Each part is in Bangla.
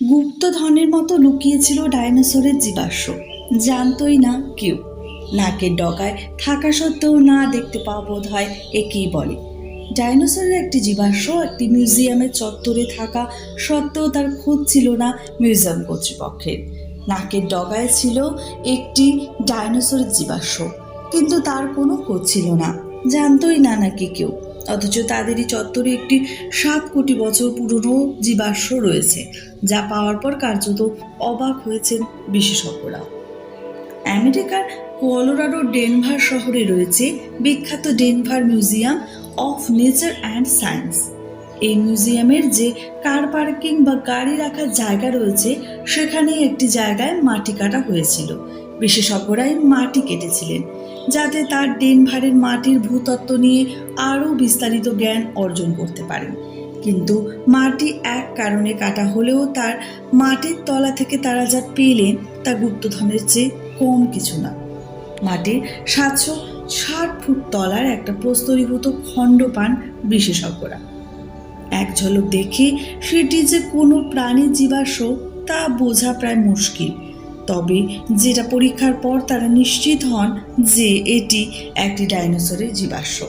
গুপ্তধনের মতো লুকিয়েছিল ডাইনোসরের জীবাশ্ম। জানতই না কেউ। নাকের ডগায় থাকা সত্ত্বেও না দেখতে পাওয়া বোধ হয় একেই বলে। ডাইনোসরের একটি জীবাশ্ম একটি মিউজিয়ামের চত্বরে থাকা সত্ত্বেও তার খোঁজ ছিল না মিউজিয়াম কর্তৃপক্ষের। নাকের ডগায় ছিল একটি ডাইনোসরের জীবাশ্ম, কিন্তু তার কোনো খোঁজ ছিল না। জানতই না নাকি কেউ। অথচ তাদেরই চত্বরে একটি সাত কোটি বছর পুরনো জীবাশ্ম রয়েছে, যা পাওয়ার পর কার্যত অবাক হয়েছেন বিশেষজ্ঞরা। আমেরিকার কলোরাডো ডেনভার শহরে রয়েছে বিখ্যাত Denver museum of nature and science. এই মিউজিয়ামের যে কার পার্কিং বা গাড়ি রাখার জায়গা রয়েছে, সেখানেই একটি জায়গায় মাটি কাটা হয়েছিল। বিশেষজ্ঞরাই মাটি কেটেছিলেন, যাতে তার ডেনভারের মাটির ভূতত্ত্ব নিয়ে আরও বিস্তারিত জ্ঞান অর্জন করতে পারেন। কিন্তু মাটি এক কারণে কাটা হলেও তার মাটির তলা থেকে তারা যা পেলেন তা গুপ্তধনের চেয়ে কম কিছু না। মাটির সাতশো ষাট ফুট তলার একটা প্রস্তরীভূত খণ্ড পান বিশেষজ্ঞরা। এক ঝলক দেখে সেটি যে কোনো প্রাণীর জীবাশ্ম তা বোঝা প্রায় মুশকিল। তবে যেটা পরীক্ষার পর তারা নিশ্চিত হন যে এটি একটি ডাইনোসরের জীবাশ্ম।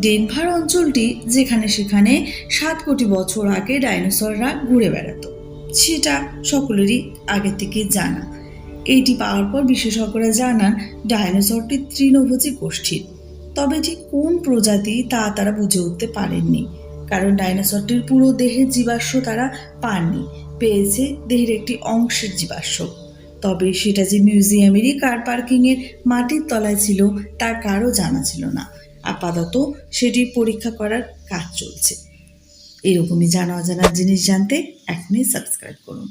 ডেনভার অঞ্চলটি যেখানে সেখানে সাত কোটি বছর আগে ডাইনোসররা ঘুরে বেড়াতো। সেটা সকলেরই আগে থেকে জানা। এটি পাওয়ার পর বিশেষজ্ঞরা জানান ডাইনোসরটি তৃণভোজী গোষ্ঠীর। তবে ঠিক কোন প্রজাতি তা তারা বুঝে উঠতে পারেননি। কারণ ডাইনোসরটির পুরো দেহের জীবাশ্ম তারা পাননি। পেয়েছে দেহের একটি অংশের জীবাশ্ম। তবে সেটা যে মিউজিয়ামেরই কার পার্কিংয়ের মাটির তলায় ছিল তার কারও জানা ছিল না। আপাতত সেটি পরীক্ষা করার কাজ চলছে। এরকমই জানা অজানা জিনিস জানতে এখনই সাবস্ক্রাইব করুন।